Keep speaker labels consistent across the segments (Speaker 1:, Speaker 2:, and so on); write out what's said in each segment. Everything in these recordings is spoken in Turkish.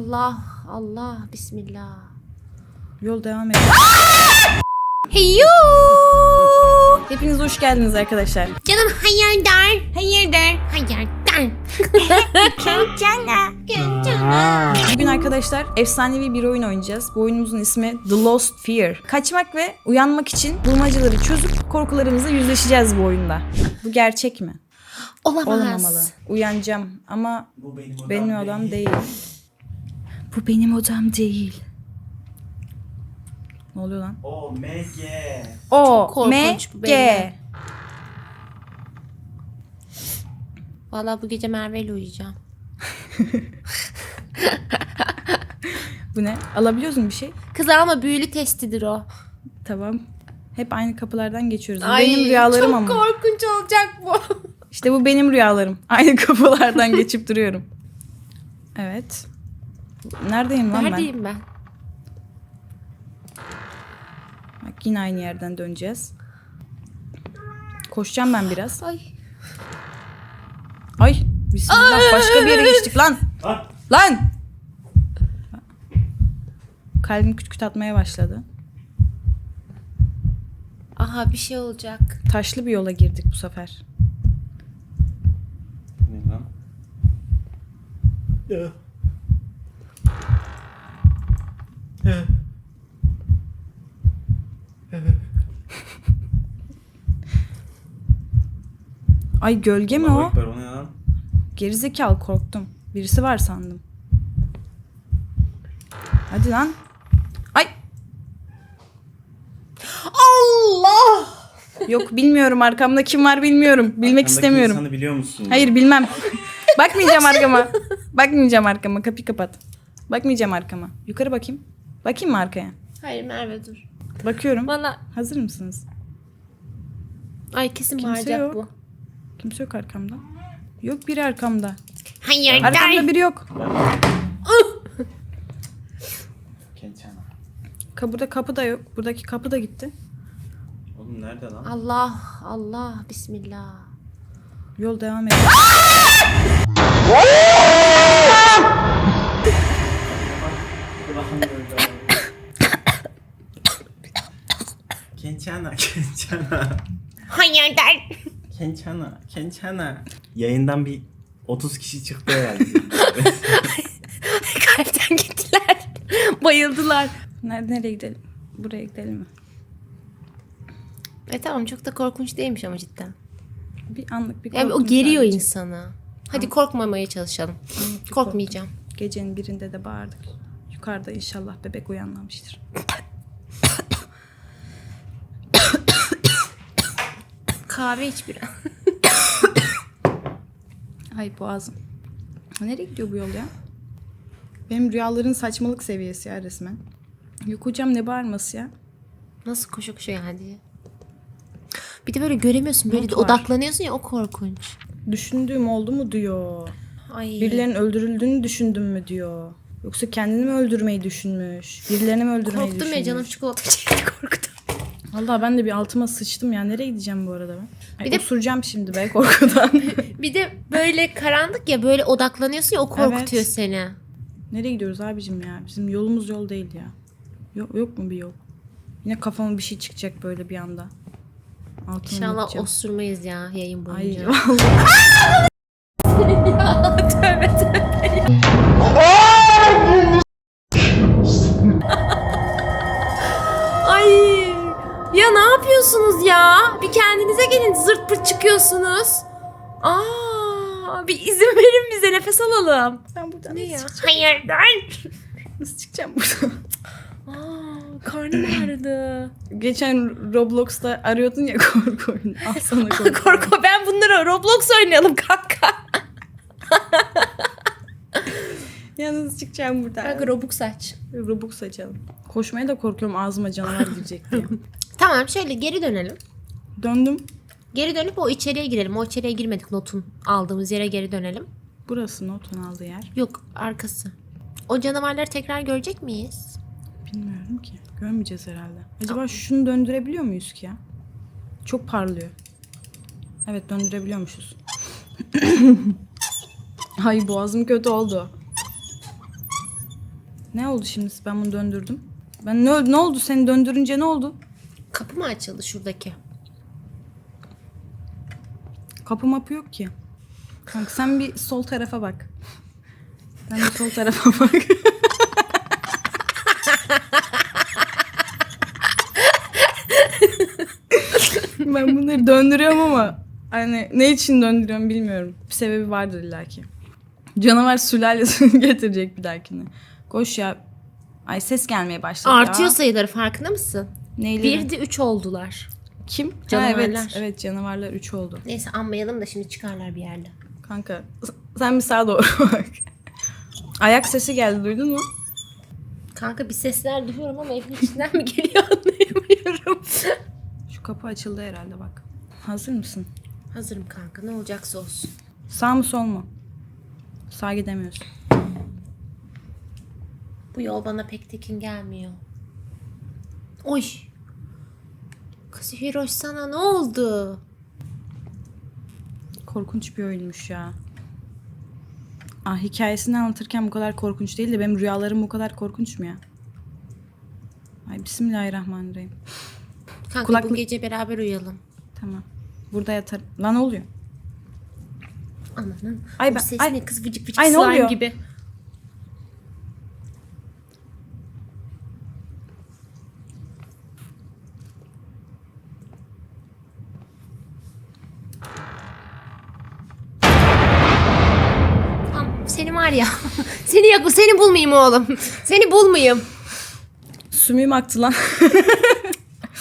Speaker 1: Allah Allah Bismillah.
Speaker 2: Yol devam ediyor.
Speaker 1: Heyo.
Speaker 2: Hepiniz hoş geldiniz arkadaşlar.
Speaker 1: Canım hayırdır? Hayırdır? Hayırdır? Canım. Canım.
Speaker 2: Bugün arkadaşlar efsanevi bir oyun oynayacağız. Bu oyunumuzun ismi The Lost Fear. Kaçmak ve uyanmak için bulmacaları çözüp korkularımızla yüzleşeceğiz bu oyunda. Bu gerçek mi?
Speaker 1: Olamaz.
Speaker 2: Olmamalı. Uyanacağım ama
Speaker 3: Bu benim odam
Speaker 2: değil. Bu benim odam değil. Ne oluyor lan?
Speaker 3: O MG.
Speaker 2: O
Speaker 1: korkunç bu
Speaker 2: M. G.
Speaker 1: Vallahi bu gece Merve ile uyuyacağım.
Speaker 2: Bu ne? Alabiliyoruz mu bir şey?
Speaker 1: Kız ama büyülü testidir o.
Speaker 2: Tamam. Hep aynı kapılardan geçiyoruz. Bu benim rüyalarım
Speaker 1: çok
Speaker 2: ama.
Speaker 1: korkunç olacak bu.
Speaker 2: İşte bu benim rüyalarım. Aynı kapılardan geçip duruyorum. Evet. Neredeyim lan ben?
Speaker 1: Neredeyim ben?
Speaker 2: Bak yine aynı yerden döneceğiz. Koşacağım ben biraz.
Speaker 1: Ay.
Speaker 2: Ay bismillah başka bir yere geçtik lan.
Speaker 3: Lan.
Speaker 2: Lan! Kalbim küt küt atmaya başladı.
Speaker 1: Aha bir şey olacak.
Speaker 2: Taşlı bir yola girdik bu sefer.
Speaker 3: Ne lan?
Speaker 2: Ay gölge mi o?
Speaker 3: Ekber, o ne lan?
Speaker 2: Gerizekalı korktum. Birisi var sandım. Hadi lan. Ay
Speaker 1: Allah!
Speaker 2: yok bilmiyorum arkamda kim var bilmiyorum. Bilmek
Speaker 3: Arkandaki
Speaker 2: istemiyorum.
Speaker 3: insanı biliyor musun?
Speaker 2: Hayır bilmem. Bakmayacağım arkama. Bakmayacağım arkama. Kapıyı kapat. Bakmayacağım arkama. Yukarı bakayım. Bakayım mı arkaya?
Speaker 1: Hayır Merve dur.
Speaker 2: Bakıyorum.
Speaker 1: Bana
Speaker 2: Hazır mısınız?
Speaker 1: ay kesin
Speaker 2: Kimse
Speaker 1: bağıracak
Speaker 2: yok.
Speaker 1: bu.
Speaker 2: Kimse yok arkamda. Yok biri arkamda.
Speaker 1: Hayır
Speaker 2: Arkamda biri yok.
Speaker 3: Kençana.
Speaker 2: Ka- Burada kapı da yok. Buradaki kapı da gitti.
Speaker 3: Oğlum nerede lan?
Speaker 1: Allah Allah Bismillah.
Speaker 2: Yol devam ediyor.
Speaker 3: Kençana, Kençana.
Speaker 1: Hayırdır?
Speaker 3: Kençana, Kençana. Yayından bir 30 kişi çıktı herhalde.
Speaker 1: Kalpten gittiler. Bayıldılar.
Speaker 2: Nerede nereye gidelim? Buraya gidelim mi?
Speaker 1: E tamam çok da korkunç değilmiş ama cidden.
Speaker 2: Bir anlık bir
Speaker 1: Yani o
Speaker 2: korkunç
Speaker 1: geriyor
Speaker 2: sadece.
Speaker 1: insanı. Hadi korkmamaya çalışalım. Korkmayacağım.
Speaker 2: Gecenin birinde de bağırdık. Yukarıda inşallah bebek uyanmamıştır.
Speaker 1: Kahve iç biraz.
Speaker 2: Ay boğazım. Nereye gidiyor bu yol ya? Benim rüyaların saçmalık seviyesi ya resmen. Yok hocam ne bağırması ya?
Speaker 1: Nasıl koşu koşu geldi? Bir de böyle göremiyorsun. Böyle
Speaker 2: Not
Speaker 1: de
Speaker 2: var.
Speaker 1: odaklanıyorsun ya o korkunç.
Speaker 2: Düşündüğüm oldu mu diyor.
Speaker 1: Ay.
Speaker 2: Birilerinin öldürüldüğünü düşündüm mü diyor. Yoksa kendini mi öldürmeyi düşünmüş? Birilerini mi öldürmeyi
Speaker 1: Korktum
Speaker 2: düşünmüş?
Speaker 1: ya canım çikolata çekti korktum.
Speaker 2: Vallahi ben de bir altıma sıçtım ya. Nereye gideceğim bu arada ben? Ay,
Speaker 1: Bir de-
Speaker 2: osuracağım şimdi be korkudan.
Speaker 1: Bir de böyle karanlık ya böyle odaklanıyorsun ya o korkutuyor
Speaker 2: Evet.
Speaker 1: seni.
Speaker 2: Nereye gidiyoruz abicim ya? Bizim yolumuz yol değil ya. Yok, yok mu bir yol? Yine kafama bir şey çıkacak böyle bir anda. Altına
Speaker 1: İnşallah
Speaker 2: gideceğim.
Speaker 1: osurmayız ya yayın
Speaker 2: Ay
Speaker 1: boyunca.
Speaker 2: vallahi.
Speaker 1: tövbe tövbe. Gelin zırt pırt çıkıyorsunuz. Aa, bir izin verin bize nefes alalım.
Speaker 2: Ben buradan
Speaker 1: Ne
Speaker 2: nasıl,
Speaker 1: ya?
Speaker 2: çıkacağım?
Speaker 1: Hayırdır?
Speaker 2: nasıl çıkacağım buradan?
Speaker 1: Aa, karnım ağrıdı.
Speaker 2: Geçen Roblox'ta arıyordun ya korku oyunu. Al sana korku.
Speaker 1: Korku ben bunları Roblox oynayalım kanka.
Speaker 2: ya nasıl çıkacağım buradan?
Speaker 1: Kanka Robux aç.
Speaker 2: Robux açalım. Koşmaya da korkuyorum ağzıma canavar girecek diye.
Speaker 1: Tamam şöyle geri dönelim.
Speaker 2: Döndüm.
Speaker 1: Geri dönüp o içeriye girelim. O içeriye girmedik notun aldığımız yere geri dönelim.
Speaker 2: Burası notun aldığı yer.
Speaker 1: Yok arkası. O canavarları tekrar görecek miyiz?
Speaker 2: Bilmiyorum ki. Görmeyeceğiz herhalde. Acaba şunu döndürebiliyor muyuz ki ya? Çok parlıyor. Evet döndürebiliyormuşuz. Ay boğazım kötü oldu. Ne oldu şimdi ben bunu döndürdüm? Ben ne, ne oldu seni döndürünce ne oldu?
Speaker 1: Kapı mı açıldı şuradaki?
Speaker 2: Kapı mapı yok ki. Kanka sen bir sol tarafa bak. Sen bir sol tarafa bak. ben bunları döndürüyorum ama hani ne için döndürüyorum bilmiyorum. Bir sebebi vardır illaki. Canavar sülalesini getirecek bir dahakine. Koş ya. Ay ses gelmeye başladı
Speaker 1: Artıyor
Speaker 2: ya.
Speaker 1: sayıları farkında mısın?
Speaker 2: Neyleri?
Speaker 1: Bir de üç oldular.
Speaker 2: Kim? Ha,
Speaker 1: Canavarlar.
Speaker 2: evet, evet canavarlar 3 oldu.
Speaker 1: Neyse anmayalım da şimdi çıkarlar bir yerde.
Speaker 2: Kanka sen bir sağa doğru bak. Ayak sesi geldi duydun mu?
Speaker 1: Kanka bir sesler duyuyorum ama evin içinden mi geliyor anlayamıyorum.
Speaker 2: Şu kapı açıldı herhalde bak. Hazır mısın?
Speaker 1: Hazırım kanka ne olacaksa olsun.
Speaker 2: Sağ mı sol mu? Sağ gidemiyorsun.
Speaker 1: Bu yol bana pek tekin gelmiyor. Oy. Kız Hiroş sana ne oldu?
Speaker 2: Korkunç bir oyunmuş ya. Ah hikayesini anlatırken bu kadar korkunç değil de benim rüyalarım bu kadar korkunç mu ya? Ay bismillahirrahmanirrahim.
Speaker 1: Kanka bu
Speaker 2: Kulaklık-
Speaker 1: gece beraber uyuyalım.
Speaker 2: Tamam. Burada yatar. Lan ne oluyor?
Speaker 1: Amanın.
Speaker 2: Ay
Speaker 1: bu
Speaker 2: ben- ay-
Speaker 1: ne kız vıcık vıcık
Speaker 2: Ay ne oluyor?
Speaker 1: gibi. Tamam, Seni var ya. seni yak seni bulmayayım oğlum. Seni bulmayayım.
Speaker 2: Sümüğüm aktı lan.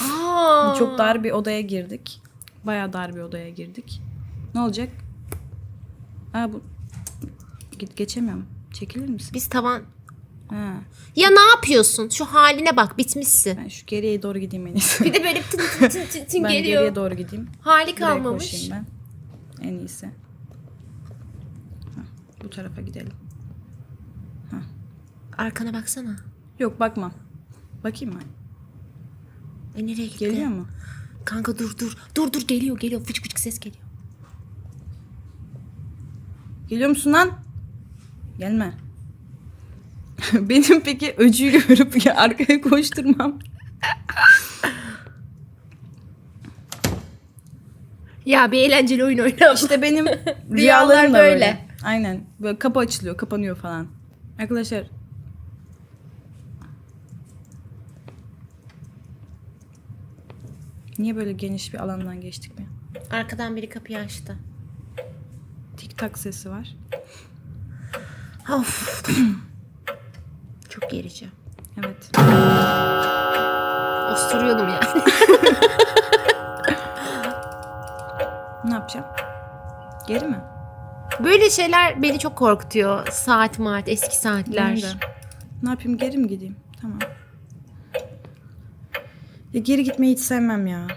Speaker 1: Aa.
Speaker 2: Çok dar bir odaya girdik. Bayağı dar bir odaya girdik. Ne olacak? Aa bu... Git geçemiyorum. Çekilir misin?
Speaker 1: Biz tavan
Speaker 2: Ha.
Speaker 1: Ya ne yapıyorsun? Şu haline bak bitmişsin.
Speaker 2: Ben şu geriye doğru gideyim en iyisi.
Speaker 1: Bir de böyle tın tın tın tın tın
Speaker 2: ben
Speaker 1: geliyor.
Speaker 2: geriye doğru gideyim.
Speaker 1: Hali kalmamış.
Speaker 2: ben. En iyisi. Hah, bu tarafa gidelim.
Speaker 1: Arkana baksana.
Speaker 2: Yok bakmam. Bakayım mı?
Speaker 1: Ay nereye gitti?
Speaker 2: Geliyor mu?
Speaker 1: Kanka dur dur. Dur dur geliyor geliyor. Fıçık fıçık ses geliyor.
Speaker 2: Geliyor musun lan? Gelme. Benim peki öcüyü görüp ya arkaya koşturmam.
Speaker 1: Ya bir eğlenceli oyun oynayalım.
Speaker 2: İşte benim
Speaker 1: Rüyalar
Speaker 2: rüyalarım da
Speaker 1: böyle.
Speaker 2: böyle. Aynen. Böyle kapı açılıyor, kapanıyor falan. Arkadaşlar Niye böyle geniş bir alandan geçtik mi?
Speaker 1: Arkadan biri kapıyı açtı.
Speaker 2: Tik tak sesi var.
Speaker 1: Of. Çok gerici.
Speaker 2: Evet.
Speaker 1: Osturuyordum ya.
Speaker 2: Ne yapacağım? Geri mi?
Speaker 1: Böyle şeyler beni çok korkutuyor. Saat maat eski saatler.
Speaker 2: Ne yapayım? Geri mi gideyim? Tamam. Ya geri gitmeyi hiç sevmem ya.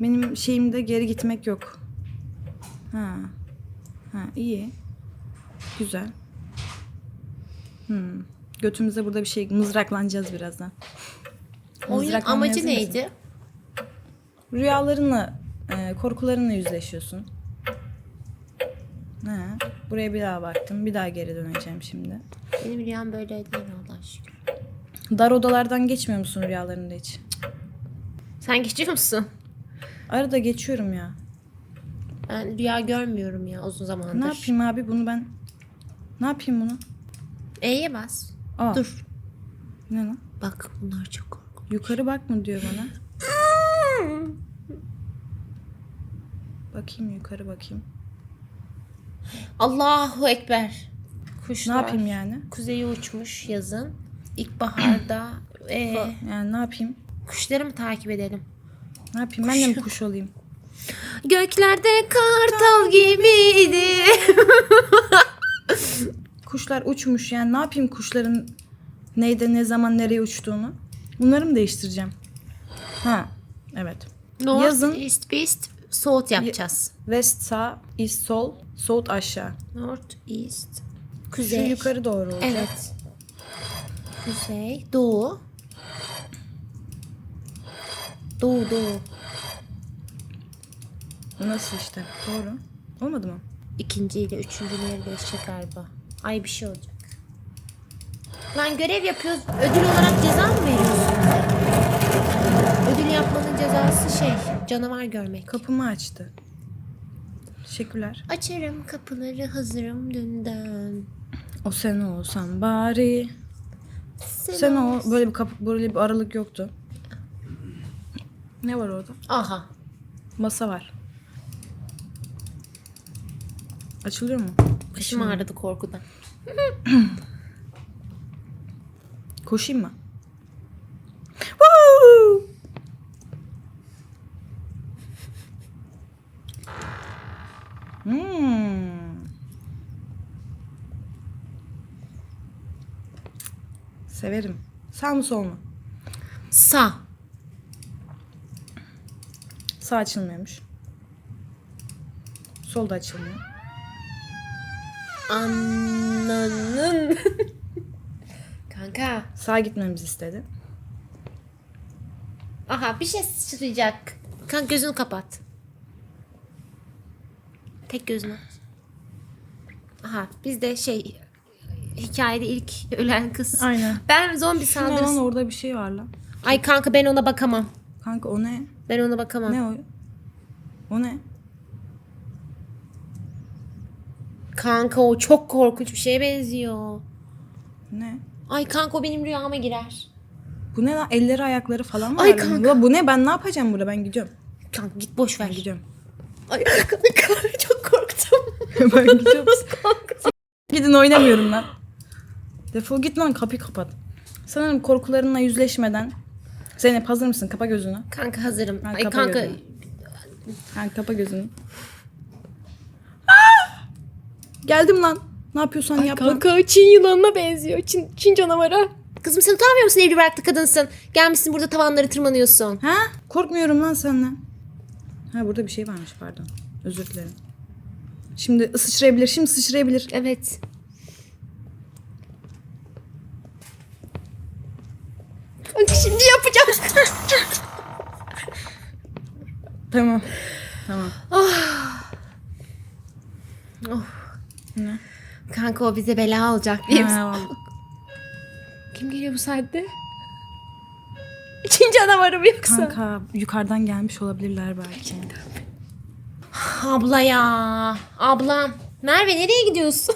Speaker 2: Benim şeyimde geri gitmek yok. Ha. Ha iyi. Güzel. Hmm. Götümüze burada bir şey mızraklanacağız birazdan.
Speaker 1: Oyunun
Speaker 2: Mızraklanmaya
Speaker 1: amacı
Speaker 2: hazır mısın?
Speaker 1: neydi?
Speaker 2: Rüyalarınla, e, korkularınla yüzleşiyorsun. Buraya bir daha baktım. Bir daha geri döneceğim şimdi.
Speaker 1: Benim rüyam böyle değil Allah şükür.
Speaker 2: Dar odalardan geçmiyor musun rüyalarında hiç?
Speaker 1: Sen geçiyor musun?
Speaker 2: Arada geçiyorum ya.
Speaker 1: Ben rüya görmüyorum ya uzun zamandır.
Speaker 2: Ne yapayım abi bunu ben? Ne yapayım bunu?
Speaker 1: E'ye bas.
Speaker 2: Aa,
Speaker 1: Dur.
Speaker 2: Ne lan?
Speaker 1: Bak bunlar çok korkunç.
Speaker 2: Yukarı bak mı diyor bana? bakayım yukarı bakayım.
Speaker 1: Allahu Ekber. Kuşlar.
Speaker 2: Ne yapayım yani?
Speaker 1: Kuzeye uçmuş yazın. İlkbaharda. Ee,
Speaker 2: Yani ne yapayım?
Speaker 1: kuşları mı takip edelim?
Speaker 2: Ne yapayım? Ben de mi kuş olayım?
Speaker 1: Göklerde kartal gibiydi.
Speaker 2: Kuşlar uçmuş yani ne yapayım kuşların neyde ne zaman nereye uçtuğunu? Bunları mı değiştireceğim? Ha, evet.
Speaker 1: North,
Speaker 2: Yazın
Speaker 1: East, West, South yapacağız.
Speaker 2: west sağ, east sol, south aşağı.
Speaker 1: North, East,
Speaker 2: Şu
Speaker 1: Kuzey.
Speaker 2: yukarı doğru olacak.
Speaker 1: Evet. Kuzey, Doğu. Doğu, Doğu.
Speaker 2: Nasıl işte? Doğru. Olmadı mı?
Speaker 1: İkinci ile üçüncü nereye değişecek galiba. Ay bir şey olacak. Lan görev yapıyoruz. Ödül olarak ceza mı veriyorsun? Yapmanın cezası şey canavar görmek.
Speaker 2: Kapımı açtı. Teşekkürler.
Speaker 1: Açarım kapıları hazırım dünden.
Speaker 2: O sen olsan bari. Sen o böyle bir kapı böyle bir aralık yoktu. Ne var orada?
Speaker 1: Aha.
Speaker 2: Masa var. Açılıyor mu?
Speaker 1: Başım ağrıdı korkudan.
Speaker 2: Koşayım mı? Woo! Hmm. Severim. Sağ mı sol mu?
Speaker 1: Sağ.
Speaker 2: Sağ açılmıyormuş. Sol da açılmıyor.
Speaker 1: Ananın. Kanka.
Speaker 2: Sağ gitmemizi istedi.
Speaker 1: Aha bir şey sıçrayacak. Kanka gözünü kapat. Tek gözünü. Aha bizde şey hikayede ilk ölen kız.
Speaker 2: Aynen.
Speaker 1: Ben zombi
Speaker 2: Şu ne lan
Speaker 1: saldırısı.
Speaker 2: orada bir şey var lan.
Speaker 1: Ay kanka ben ona bakamam.
Speaker 2: Kanka o ne?
Speaker 1: Ben ona bakamam.
Speaker 2: Ne o? O ne?
Speaker 1: Kanka o çok korkunç bir şeye benziyor.
Speaker 2: Ne?
Speaker 1: Ay kanka o benim rüyama girer.
Speaker 2: Bu ne lan? Elleri ayakları falan var.
Speaker 1: Ay
Speaker 2: lan.
Speaker 1: kanka.
Speaker 2: Ulan Bu ne? Ben ne yapacağım burada? Ben gidiyorum.
Speaker 1: Kanka git boş ver.
Speaker 2: Ben gidiyorum.
Speaker 1: Ay kanka çok korktum.
Speaker 2: ben gidiyorum. Gidin oynamıyorum lan. Defol git lan kapıyı kapat. Sanırım korkularınla yüzleşmeden Zeynep hazır mısın? Kapa gözünü.
Speaker 1: Kanka hazırım.
Speaker 2: Ben
Speaker 1: Ay
Speaker 2: kapa
Speaker 1: kanka
Speaker 2: gözünü. Kanka kapa gözünü. Ah! Geldim lan. Ne yapıyorsan yap lan.
Speaker 1: Kanka Çin yılanına benziyor. Çin, Çin canavara. Kızım sen utanmıyor musun evli barklı kadınsın? Gelmişsin burada tavanları tırmanıyorsun.
Speaker 2: Ha? Korkmuyorum lan senden. Ha burada bir şey varmış pardon. Özür dilerim. Şimdi sıçrayabilir. Şimdi sıçrayabilir.
Speaker 1: Evet. Kanka şimdi yapacağız.
Speaker 2: Tamam. Tamam. Ne?
Speaker 1: Kanka o bize bela olacak diye.
Speaker 2: Ha.
Speaker 1: Kim geliyor bu saatte? Çin canavarı mı yoksa?
Speaker 2: Kanka yukarıdan gelmiş olabilirler belki.
Speaker 1: Abla ya. Ablam. Merve nereye gidiyorsun?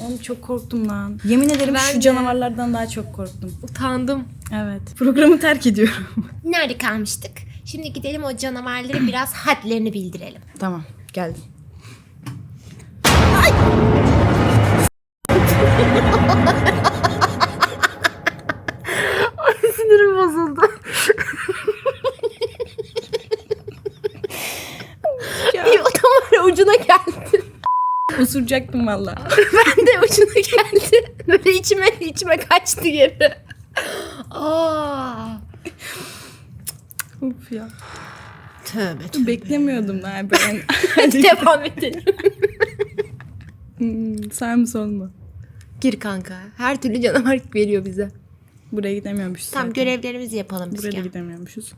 Speaker 2: Oğlum çok korktum lan. Yemin ederim
Speaker 1: Ben
Speaker 2: şu
Speaker 1: de.
Speaker 2: canavarlardan daha çok korktum.
Speaker 1: Utandım.
Speaker 2: Evet. Programı terk ediyorum.
Speaker 1: Nerede kalmıştık? Şimdi gidelim o canavarlara biraz hadlerini bildirelim.
Speaker 2: tamam geldim.
Speaker 1: Sinirim bozuldu. Bir o tam var ucuna geldi.
Speaker 2: Osuracaktım valla.
Speaker 1: Ben de ucuna geldi. Böyle içime içime kaçtı geri. Aa.
Speaker 2: Uf ya.
Speaker 1: Tövbe tövbe.
Speaker 2: Beklemiyordum ben.
Speaker 1: Hadi devam edelim.
Speaker 2: Hmm, Sağ mı sol mu?
Speaker 1: Gir kanka. Her türlü canavar veriyor bize.
Speaker 2: Buraya gidemiyormuşuz.
Speaker 1: Tam
Speaker 2: zaten.
Speaker 1: görevlerimizi yapalım biz.
Speaker 2: Buraya da
Speaker 1: gel.
Speaker 2: gidemiyormuşuz.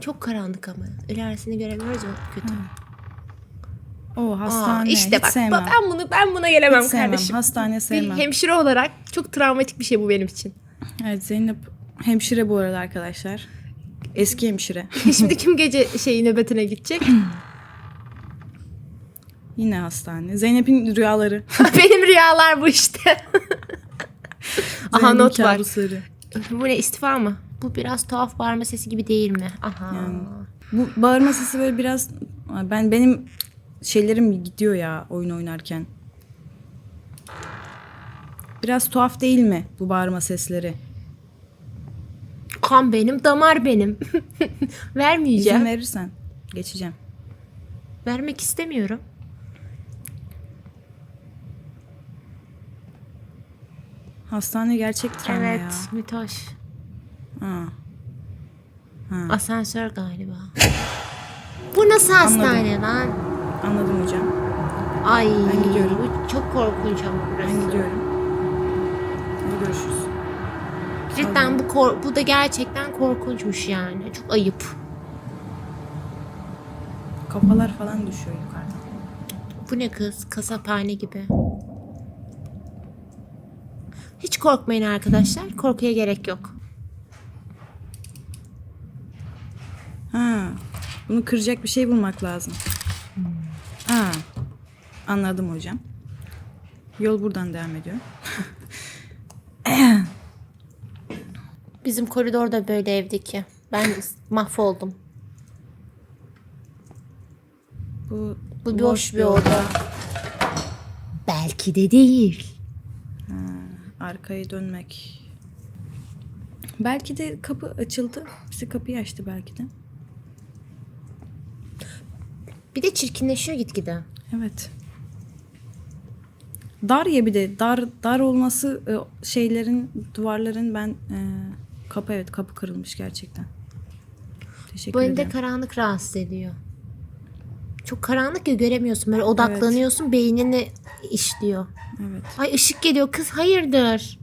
Speaker 1: Çok karanlık ama. İlerisini göremiyoruz ya kötü.
Speaker 2: O
Speaker 1: Aa,
Speaker 2: hastane.
Speaker 1: işte
Speaker 2: Hiç
Speaker 1: bak
Speaker 2: sevmem.
Speaker 1: ben bunu ben buna gelemem
Speaker 2: Hiç sevmem.
Speaker 1: kardeşim.
Speaker 2: Hastane
Speaker 1: Bir
Speaker 2: sevmem.
Speaker 1: hemşire olarak çok travmatik bir şey bu benim için.
Speaker 2: Evet Zeynep hemşire bu arada arkadaşlar. Eski hemşire.
Speaker 1: Şimdi kim gece şeyi nöbetine gidecek?
Speaker 2: Yine hastane. Zeynep'in rüyaları.
Speaker 1: benim rüyalar bu işte. Aha
Speaker 2: Zeynep'in
Speaker 1: not var.
Speaker 2: kabusları.
Speaker 1: Bu ne istifa mı? Bu biraz tuhaf bağırma sesi gibi değil mi? Aha.
Speaker 2: Yani. Bu bağırma sesi böyle biraz ben benim şeylerim gidiyor ya oyun oynarken. Biraz tuhaf değil mi bu bağırma sesleri?
Speaker 1: Kan benim, damar benim. Vermeyeceğim.
Speaker 2: İzin verirsen geçeceğim.
Speaker 1: Vermek istemiyorum.
Speaker 2: Hastane gerçek travma
Speaker 1: evet,
Speaker 2: ya.
Speaker 1: müthoş.
Speaker 2: Ha.
Speaker 1: Asansör galiba. Bu nasıl hastane lan?
Speaker 2: Anladım hocam.
Speaker 1: Ay.
Speaker 2: Ben gidiyorum.
Speaker 1: Bu çok korkunç ama burası.
Speaker 2: Ben gidiyorum. Hadi görüşürüz.
Speaker 1: Cidden bu kor- bu da gerçekten korkunçmuş yani. Çok ayıp.
Speaker 2: Kafalar falan düşüyor yukarıdan.
Speaker 1: Bu ne kız? Kasaphane gibi. Hiç korkmayın arkadaşlar. Korkuya gerek yok.
Speaker 2: Ha. Bunu kıracak bir şey bulmak lazım. Ha. Anladım hocam. Yol buradan devam ediyor.
Speaker 1: Bizim koridorda böyle evdeki. Ben mahvoldum.
Speaker 2: Bu,
Speaker 1: Bu boş bir oda. Belki de değil.
Speaker 2: Arkaya dönmek. Belki de kapı açıldı. Bize kapıyı açtı belki de.
Speaker 1: Bir de çirkinleşiyor gitgide.
Speaker 2: Evet. Dar ya bir de dar dar olması e, şeylerin duvarların ben e, kapı evet kapı kırılmış gerçekten. Teşekkür
Speaker 1: Bu elinde
Speaker 2: ederim.
Speaker 1: karanlık rahatsız ediyor. Çok karanlık ya göremiyorsun. Böyle odaklanıyorsun beynini işliyor.
Speaker 2: Evet.
Speaker 1: Ay ışık geliyor kız hayırdır?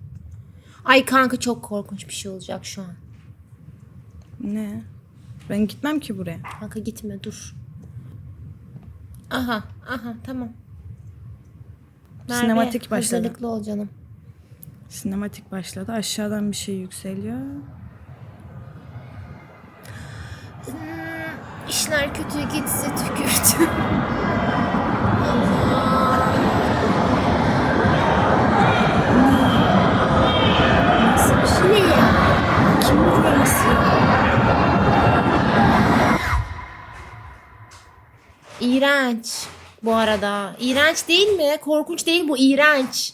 Speaker 1: Ay kanka çok korkunç bir şey olacak şu an.
Speaker 2: Ne? Ben gitmem ki buraya.
Speaker 1: Kanka gitme dur. Aha aha tamam.
Speaker 2: Sinematik başladı.
Speaker 1: Hazırlıklı ol canım.
Speaker 2: Sinematik başladı. Aşağıdan bir şey yükseliyor.
Speaker 1: İşler kötüye gitse tükürdüm.
Speaker 2: Nasıl? Kim burası?
Speaker 1: İğrenç. Bu arada. İğrenç değil mi? Korkunç değil bu. İğrenç.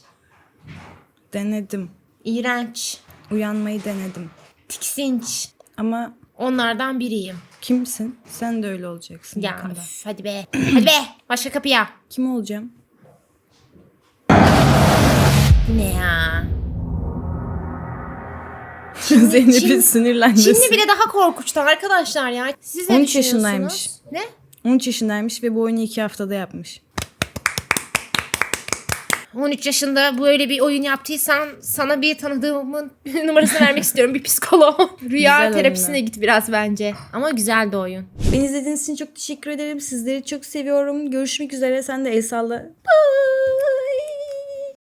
Speaker 2: Denedim.
Speaker 1: İğrenç.
Speaker 2: Uyanmayı denedim.
Speaker 1: Tiksinç.
Speaker 2: Ama
Speaker 1: Onlardan biriyim.
Speaker 2: kimsin? Sen de öyle olacaksın
Speaker 1: Ya
Speaker 2: yakında.
Speaker 1: üf, hadi be. hadi be. Başka kapıya.
Speaker 2: Kim olacağım?
Speaker 1: Bu ne ya?
Speaker 2: Zeynep'in
Speaker 1: Çin-
Speaker 2: sinirlenmesi.
Speaker 1: Çinli bile daha korkunçtu arkadaşlar ya. Siz ne
Speaker 2: 13
Speaker 1: düşünüyorsunuz?
Speaker 2: yaşındaymış.
Speaker 1: Ne?
Speaker 2: 13 yaşındaymış ve bu oyunu 2 haftada yapmış.
Speaker 1: 13 yaşında böyle bir oyun yaptıysan sana bir tanıdığımın numarasını vermek istiyorum. Bir psikolog. Rüya
Speaker 2: Güzel
Speaker 1: terapisine
Speaker 2: oyunlar.
Speaker 1: git biraz bence. Ama güzel de oyun.
Speaker 2: Beni izlediğiniz için çok teşekkür ederim. Sizleri çok seviyorum. Görüşmek üzere. Sen de el salla. Bye.